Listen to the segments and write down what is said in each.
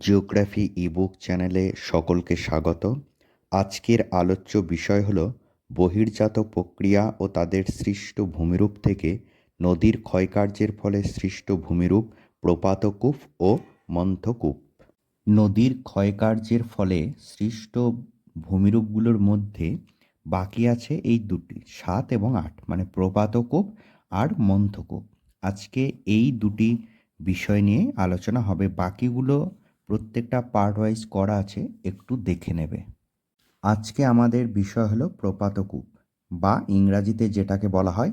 Geography ebook চ্যানেলে সকলকে স্বাগত। আজকের আলোচ্য বিষয় হল বহির্জাত প্রক্রিয়া ও তাদের সৃষ্ট ভূমিরূপ থেকে নদীর ক্ষয়কার্যের ফলে সৃষ্ট ভূমিরূপ, প্রপাতকূপ ও মন্থকূপ। নদীর ক্ষয়কার্যের ফলে সৃষ্ট ভূমিরূপগুলোর মধ্যে বাকি আছে এই দুটি, সাত এবং আট মানে প্রপাতকূপ আর মন্থকূপ। আজকে এই দুটি বিষয় নিয়ে আলোচনা হবে। বাকিগুলো প্রত্যেকটা পার্ট ওয়াইজ করা আছে, একটু দেখে নেবে। আজকে আমাদের বিষয় হলো প্রপাতকূপ, বা ইংরাজিতে যেটাকে বলা হয়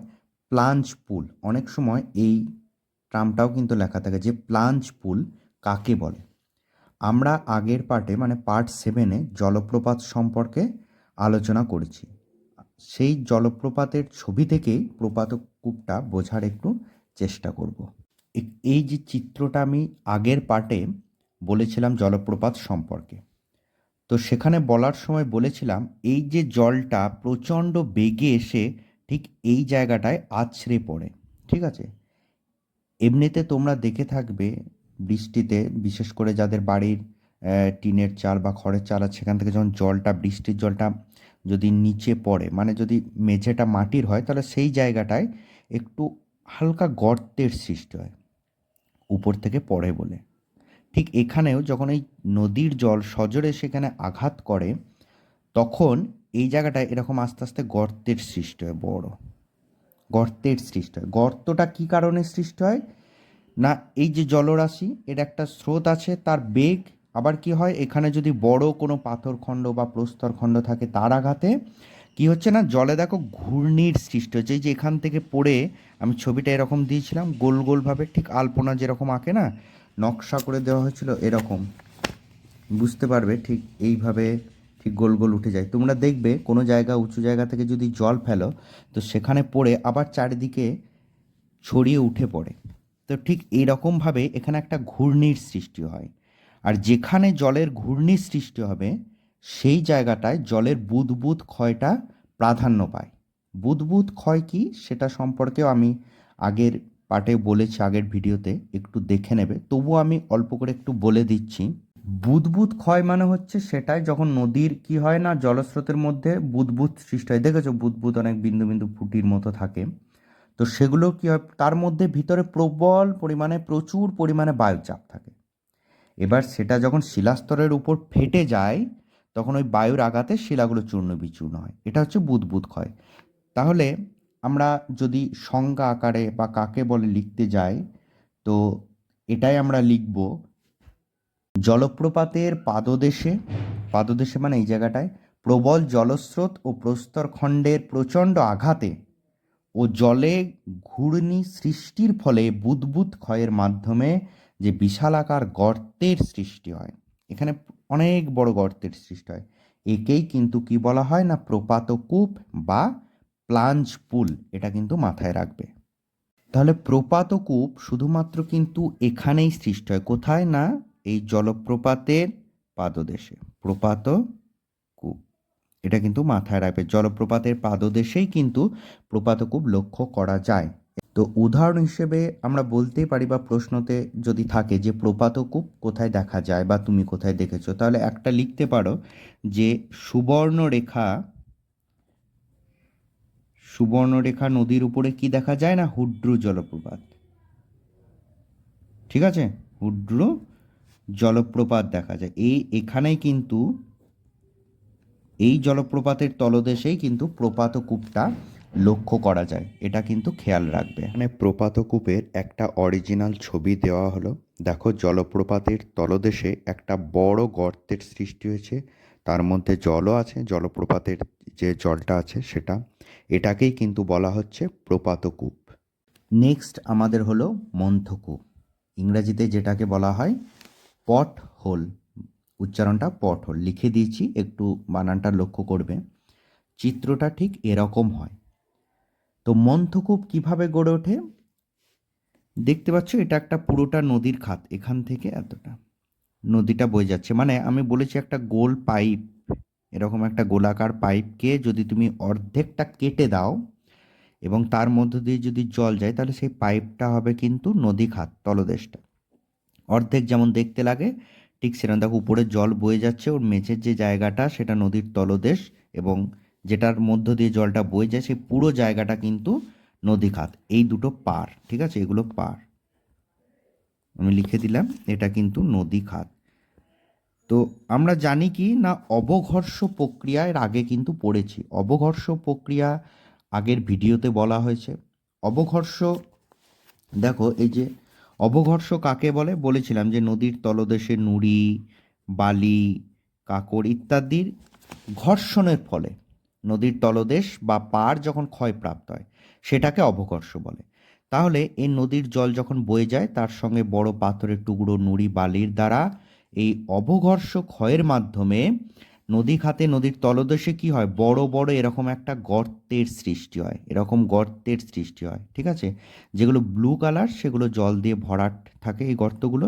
প্লাঞ্জ পুল অনেক সময় এই ট্রামটাও কিন্তু লেখা থাকে যে প্লাঞ্জ পুল কাকে বলে। আমরা আগের পার্টে মানে পার্ট সেভেনে জলপ্রপাত সম্পর্কে আলোচনা করেছি। সেই জলপ্রপাতের ছবি থেকেই প্রপাতকূপটা বোঝার একটু চেষ্টা করব। এই যে চিত্রটা আমি আগের পার্টে বলেছিলাম জলপ্রপাত সম্পর্কে। তো সেখানে বলার সময় বলেছিলাম, এই যে জলটা প্রচণ্ড বেগে এসে ঠিক এই জায়গাটায় আছড়ে পড়ে, ঠিক আছে? এমনিতে তোমরা দেখে থাকবে বৃষ্টিতে, বিশেষ করে যাদের বাড়ির টিনের চাল বা খড়ের চাল আছে, সেখান থেকে যখন জলটা, বৃষ্টির জলটা যদি নিচে পড়ে মানে যদি মেঝেটা মাটির হয়, তাহলে সেই জায়গাটায় একটু হালকা গর্তের সৃষ্টি হয়, উপর থেকে পড়ে বলে। ঠিক এখানেও যখন এই নদীর জল সজোরে সেখানে আঘাত করে, তখন এই জায়গাটায় এরকম আস্তে আস্তে গর্তের সৃষ্টি হয়, বড়। গর্তের সৃষ্টি হয়। গর্তটা কী কারণে সৃষ্টি হয়? না, এই যে জলরাশি, এর একটা স্রোত আছে, তার বেগ। আবার কি হয়? এখানে যদি বড় কোনো পাথরখণ্ড বা প্রস্তরখণ্ড থাকে তার আঘাতে, কি হচ্ছে না? জলে দেখো ঘূর্ণির সৃষ্টি হচ্ছে। এই যে এখান থেকে পড়ে, আমি ছবিটা এরকম দিয়েছিলাম, গোল গোলভাবে, ঠিক আলপনা যেরকম আঁকে না নকশা করে দেওয়া হয়েছিল এরকম। বুঝতে পারবে ঠিক এইভাবে ঠিক গোল গোল উঠে যায়। তোমরা দেখবে কোনো জায়গা উঁচু জায়গা থেকে যদি জল ফেলো, তো সেখানে পড়ে আবার চারিদিকে ছড়িয়ে উঠে পড়ে। তো ঠিক এইরকমভাবে এখানে একটা ঘূর্ণির সৃষ্টি হয়। আর যেখানে জলের ঘূর্ণির সৃষ্টি হবে, সেই জায়গাটায় জলের বুদবুদ ক্ষয়টা প্রাধান্য পায়। বুদবুদ ক্ষয় কি? সেটা সম্পর্কেও আমি আগের পার্টে বলেছি আগের ভিডিওতে, একটু দেখে নেবে। তবুও আমি অল্প করে একটু বলে দিচ্ছি। বুদবুদ ক্ষয় মানে হচ্ছে সেটাই যখন নদীর কি হয় না, জলস্রোতের মধ্যে বুদবুদ সৃষ্টি হয়। দেখেছ, বুদবুদ অনেক বিন্দু বিন্দু ফুটির মতো থাকে। তো সেগুলো কি হয়, তার মধ্যে ভিতরে প্রবল পরিমাণে, প্রচুর পরিমাণে বায়ুচাপ থাকে। এবার সেটা যখন শিলাস্তরের উপর ফেটে যায়, তখন ওই বায়ুর আঘাতে শিলাগুলো চূর্ণ বিচূর্ণ হয়। এটা হচ্ছে বুদবুদ ক্ষয়। তাহলে আমরা যদি সংজ্ঞা আকারে বা কাকে বলে লিখতে যাই, তো এটাই আমরা লিখব জলপ্রপাতের পাদদেশে। পাদদেশে মানে এই জায়গাটায়। প্রবল জলস্রোত ও প্রস্তরখণ্ডের প্রচণ্ড আঘাতে ও জলে ঘূর্ণি সৃষ্টির ফলে বুদবুদ ক্ষয়ের মাধ্যমে যে বিশালাকার গর্তের সৃষ্টি হয়। এখানে অনেক বড় গর্তের সৃষ্টি হয়। একেই কিন্তু কি বলা হয় না, প্রপাতকূপ বা প্লাঞ্জ পুল, এটা কিন্তু মাথায় রাখবে। তাহলে প্রপাতকূপ শুধুমাত্র কিন্তু এখানেই সৃষ্টি হয়। কোথায় না? এই জলপ্রপাতের পাদদেশে। প্রপাত কূপ। এটা কিন্তু মাথায় রাখবে। জলপ্রপাতের পাদদেশেই কিন্তু প্রপাতকূপ লক্ষ্য করা যায়। তো উদাহরণ হিসেবে আমরা বলতেই পারি বা প্রশ্নতে যদি থাকে যে প্রপাতকূপ কোথায় দেখা যায় বা তুমি কোথায় দেখেছ, তাহলে একটা লিখতে পারো যে সুবর্ণরেখা সুবর্ণরেখা নদীর উপরে কি দেখা যায় না? হুড্রু জলপ্রপাত। ঠিক আছে? হুড্রু জলপ্রপাত দেখা যায়। এই এখানেই কিন্তু, এই জলপ্রপাতের তলদেশেই কিন্তু প্রপাতকূপটা লক্ষ্য করা যায়। এটা কিন্তু খেয়াল রাখবে। মানে প্রপাতকূপের একটা অরিজিনাল ছবি দেওয়া হলো। দেখো, জলপ্রপাতের তলদেশে একটা বড় গর্তের সৃষ্টি হয়েছে। তার মধ্যে জলও আছে, জলপ্রপাতের যে জলটা আছে সেটা, এটাকেই কিন্তু বলা হচ্ছে প্রপাতকূপ। নেক্সট আমাদের হলো মন্থকূপ। ইংরাজিতে যেটাকে বলা হয় পট হোল উচ্চারণটা পট হোল লিখে দিয়েছি, একটু বানানটা লক্ষ্য করবে। চিত্রটা ঠিক এরকম হয়। তো মন্থকূপ কীভাবে গড়ে ওঠে? দেখতে পাচ্ছ, এটা একটা পুরোটা নদীর খাত। এখান থেকে এতটা নদীটা বয়ে যাচ্ছে। মানে আমি বলেছি একটা গোল পাইপ। এরকম একটা গোলাকার পাইপকে যদি তুমি অর্ধেকটা কেটে দাও এবং তার মধ্য দিয়ে যদি জল যায়, তাহলে সেই পাইপটা হবে কিন্তু নদী খাত তলদেশটা। অর্ধেক যেমন দেখতে লাগে, ঠিক সেরকম। দেখো, উপরে জল বয়ে যাচ্ছে, ওর মেঝের যে জায়গাটা, সেটা নদীর তলদেশ এবং যেটার মধ্য দিয়ে জলটা বয়ে যায়, সেই পুরো জায়গাটা কিন্তু নদী খাত এই দুটো পার, ঠিক আছে? এগুলো পার। আমি লিখে দিলাম, এটা কিন্তু নদী খাত তো আমরা জানি কি না অবঘর্ষ প্রক্রিয়া এর আগে কিন্তু পড়েছি। অবঘর্ষ প্রক্রিয়া আগের ভিডিওতে বলা হয়েছে। অবঘর্ষ, দেখো এই যে অবঘর্ষ কাকে বলে? বলেছিলাম যে নদীর তলদেশে নুড়ি, বালি কাকড় ইত্যাদির ঘর্ষণের ফলে নদীর তলদেশ বা পাড় যখন ক্ষয়প্রাপ্ত হয়, সেটাকে অবঘর্ষ বলে। তাহলে এই নদীর জল যখন বয়ে যায়, তার সঙ্গে বড় পাথরের টুকরো নুড়ি, বালির দ্বারা এই অবঘর্ষ ক্ষয়ের মাধ্যমে নদী খাতে নদীর তলদেশে কি হয়? বড় বড় এরকম একটা গর্তের সৃষ্টি হয়। এরকম গর্তের সৃষ্টি হয়, ঠিক আছে? যেগুলো ব্লু কালার, সেগুলো জল দিয়ে ভরাট থাকে এই গর্তগুলো।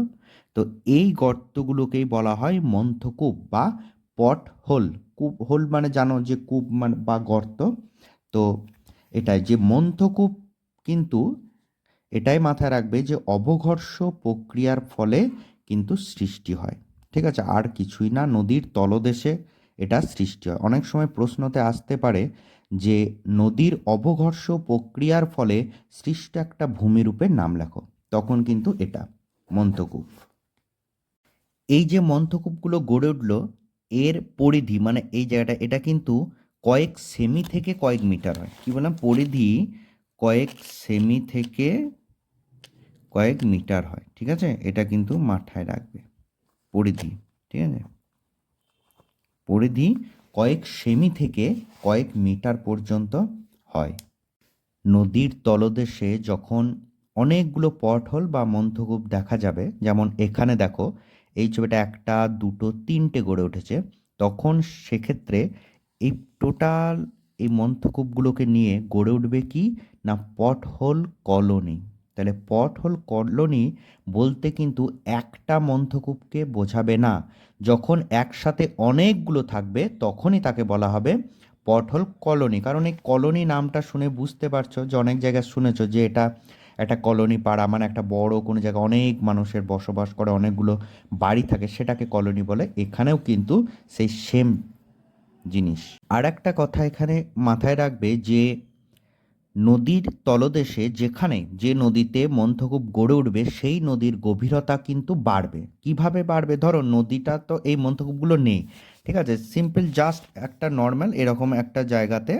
তো এই গর্তগুলোকেই বলা হয় মন্থকূপ বা পট হোল। কূপ, হোল মানে জানো যে কূপ মানে বা গর্ত? তো এটাই যে মন্থকূপ কিন্তু এটাই মাথায় রাখবে যে অবঘর্ষ প্রক্রিয়ার ফলে কিন্তু সৃষ্টি হয়। ঠিক আছে? আর কিছুই না, নদীর তলদেশে এটা সৃষ্টি হয়। অনেক সময় প্রশ্নতে আসতে পারে যে, নদীর অবঘর্ষ প্রক্রিয়ার ফলে সৃষ্ট একটা ভূমিরূপের নাম লেখো। তখন কিন্তু এটা মন্থকূপ এই যে মন্থকূপগুলো গড়ে উঠল, এর পরিধি মানে এই জায়গাটা, এটা কিন্তু কয়েক সেমি থেকে কয়েক মিটার হয়। কি বললাম? পরিধি কয়েক সেমি থেকে কয়েক মিটার হয়, ঠিক আছে? এটা কিন্তু মাথায় রাখবে। পরিধি, ঠিক আছে? পরিধি কয়েক সেমি থেকে কয়েক মিটার পর্যন্ত হয়। নদীর তলদেশে যখন অনেকগুলো পটহোল বা মন্থকূপ দেখা যাবে, যেমন এখানে দেখো, এই ছবিটা একটা, দুটো, তিনটে গড়ে উঠেছে, তখন সেক্ষেত্রে এই টোটাল এই মন্থকূপগুলোকে নিয়ে গড়ে উঠবে কি? না পটহোল কলোনি। তাহলে পটহোল কলোনি বলতে কিন্তু একটা মন্থকূপকে বোঝাবে না। যখন একসাথে অনেকগুলো থাকবে, তখনই তাকে বলা হবে পটহোল কলোনি কারণ এই কলোনি নামটা শুনে বুঝতে পারছ, যে অনেক জায়গায় শুনেছো যে এটা একটা কলোনি পাড়া মানে একটা বড় কোনো জায়গায় অনেক মানুষের বসবাস করে, অনেকগুলো বাড়ি থাকে, সেটাকে কলোনি বলে। এখানেও কিন্তু সেই সেম জিনিস। আর একটা কথা এখানে মাথায় রাখবে যে নদীর তলদেশে যেখানে যে নদীতে মন্থকূপ গড়ে উঠবে, সেই নদীর গভীরতা কিন্তু বাড়বে। কীভাবে বাড়বে? ধরো, নদীটা তো এই মন্থকূপগুলো নেই, ঠিক আছে? সিম্পল জাস্ট একটা নর্মাল এরকম একটা জায়গাতে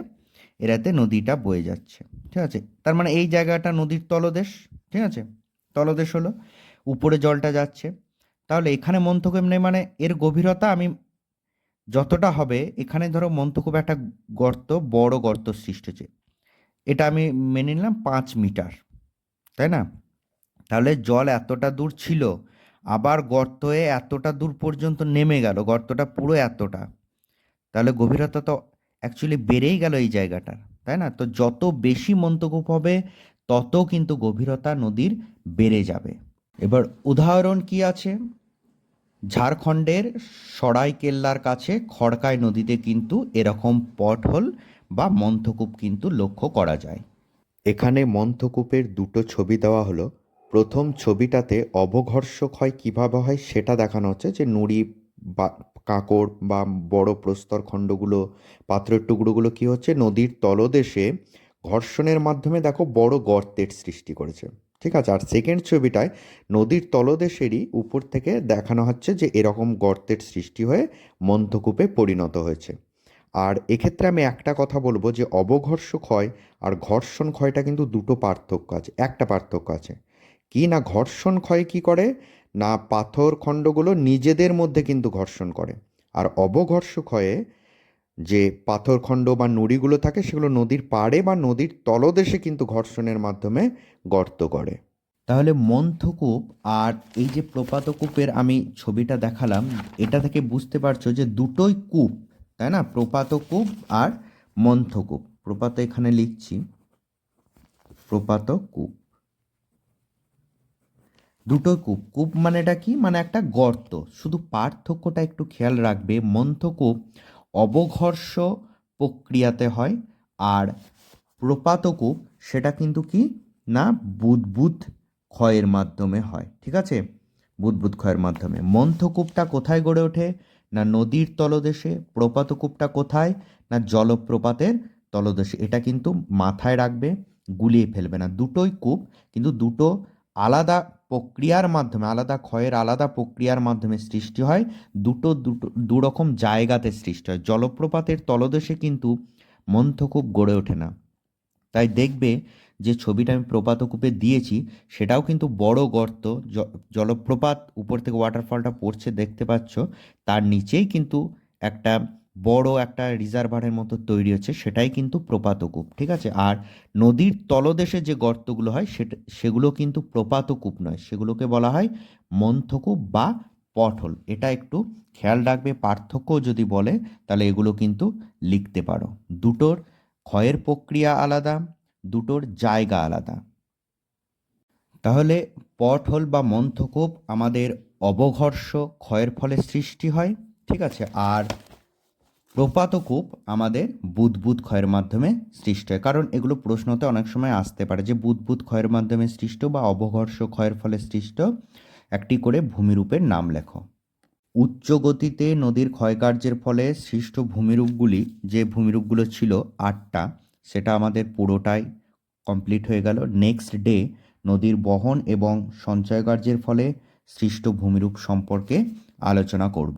এরাতে নদীটা বয়ে যাচ্ছে, ঠিক আছে? তার মানে এই জায়গাটা নদীর তলদেশ, ঠিক আছে? তলদেশ হলো, উপরে জলটা যাচ্ছে। তাহলে এখানে মন্থকূপ নেই মানে এর গভীরতা আমি, যতটা হবে, এখানে ধরো মন্থকূপ একটা গর্ত, বড় গর্ত সৃষ্টি হচ্ছে এটা আমি মেনে নিলাম পাঁচ মিটার, তাই না? তাহলে জল এতটা দূর ছিল, আবার গর্ত হয়ে এতটা দূর পর্যন্ত নেমে গেল, গর্তটা পুরো এতটা। তাহলে গভীরতা তো অ্যাকচুয়ালি বেড়েই গেল এই জায়গাটার, তাই না? তো যত বেশি মন্তকূপ হবে, তত কিন্তু গভীরতা নদীর বেড়ে যাবে। এবার উদাহরণ কি আছে? ঝাড়খণ্ডের সরাইকেল্লার কাছে খড়কাই নদীতে কিন্তু এরকম পট পটহোল বা মন্থকূপ কিন্তু লক্ষ্য করা যায়। এখানে মন্থকূপের দুটো ছবি দেওয়া হলো। প্রথম ছবিটাতে অবঘর্ষ ক্ষয় কীভাবে হয় সেটা দেখানো হচ্ছে যে নুড়ি বা কাঁকড় বা বড় প্রস্তর খণ্ডগুলো, পাথরের টুকরোগুলো কী হচ্ছে? নদীর তলদেশে ঘর্ষণের মাধ্যমে দেখো বড় গর্তের সৃষ্টি করেছে। ঠিক আছে, আর সেকেন্ড ছবিটায় নদীর তলদেশেরই উপর থেকে দেখানো হচ্ছে যে এরকম গর্তের সৃষ্টি হয়ে মন্থকূপে পরিণত হয়েছে। আর এক্ষেত্রে আমি একটা কথা বলব যে অবঘর্ষ ক্ষয় আর ঘর্ষণ ক্ষয়টা কিন্তু দুটো পার্থক্য আছে, একটা পার্থক্য আছে। কি না ঘর্ষণ ক্ষয় কি করে? না পাথর খণ্ডগুলো নিজেদের মধ্যে কিন্তু ঘর্ষণ করে। আর অবঘর্ষ ক্ষয়ে যে পাথরখণ্ড বা নুড়িগুলো থাকে সেগুলো নদীর পাড়ে বা নদীর তলদেশে কিন্তু ঘর্ষণের মাধ্যমে গর্ত করে। তাহলে মন্থকূপ আর এই যে প্রপাতকূপের আমি ছবিটা দেখালাম, এটা থেকে বুঝতে পারছ যে দুটোই কূপ। তাই না? প্রপাতকূপ আর মন্থকূপ প্রপাত এখানে লিখছি। প্রপাতকূপ দুটো কূপ। কূপ মানেটা কি? মানে একটা গর্ত। শুধু পার্থক্যটা একটু খেয়াল রাখবে। মন্থকূপ অবঘর্ষ প্রক্রিয়াতে হয় আর প্রপাতকূপ সেটা কিন্তু কি? না, বুদবুদ ক্ষয়ের মাধ্যমে হয়। ঠিক আছে? বুদবুদ ক্ষয়ের মাধ্যমে। মন্থকূপটা কোথায় গড়ে ওঠে? না নদীর তলদেশে প্রপাতকূপটা কোথায়, না জলপ্রপাতের তলদেশে। এটা কিন্তু মাথায় রাখবে, গুলিয়ে ফেলবে না। দুটোই কূপ, কিন্তু দুটো আলাদা প্রক্রিয়ার মাধ্যমে, আলাদা ক্ষয়ের আলাদা প্রক্রিয়ার মাধ্যমে সৃষ্টি হয়। দুটো দুটো, দুরকম জায়গাতে সৃষ্টি হয়। জলপ্রপাতের তলদেশে কিন্তু মন্থকূপ গড়ে ওঠে না। তাই দেখবে যে ছবিটা আমি প্রপাতকূপে দিয়েছি, সেটাও কিন্তু বড় গর্ত। জলপ্রপাত উপর থেকে ওয়াটারফলটা পড়ছে, দেখতে পাচ্ছ। তার নিচেই কিন্তু একটা বড় একটা রিজার্ভারের মতো তৈরি হচ্ছে, সেটাই কিন্তু প্রপাতকূপ, ঠিক আছে? আর নদীর তলদেশে যে গর্তগুলো হয়, সেটা, সেগুলো কিন্তু প্রপাতকূপ নয়। সেগুলোকে বলা হয় মন্থকূপ বা পটহোল এটা একটু খেয়াল রাখবে, পার্থক্য যদি বলে, তাহলে এগুলো কিন্তু লিখতে পারো। দুটোর ক্ষয়ের প্রক্রিয়া আলাদা দুটোর জায়গা আলাদা। তাহলে পটহোল বা মন্থকূপ আমাদের অবঘর্ষ ক্ষয়ের ফলে সৃষ্টি হয়, ঠিক আছে? আর প্রপাতকূপ আমাদের বুদবুদ ক্ষয়ের মাধ্যমে সৃষ্ট হয়। কারণ এগুলো প্রশ্নতে অনেক সময় আসতে পারে যে বুদবুদ ক্ষয়ের মাধ্যমে সৃষ্ট বা অবঘর্ষ ক্ষয়ের ফলে সৃষ্ট একটি করে ভূমিরূপের নাম লেখো। উচ্চ গতিতে নদীর ক্ষয়কার্যের ফলে সৃষ্ট ভূমিরূপগুলি, যে ভূমিরূপগুলো ছিল আটটা সেটা আমাদের পুরোটাই কমপ্লিট হয়ে গেল। নেক্সট ডে নদীর বহন এবং সঞ্চয় কার্যের ফলে সৃষ্ট ভূমিরূপ সম্পর্কে আলোচনা করব।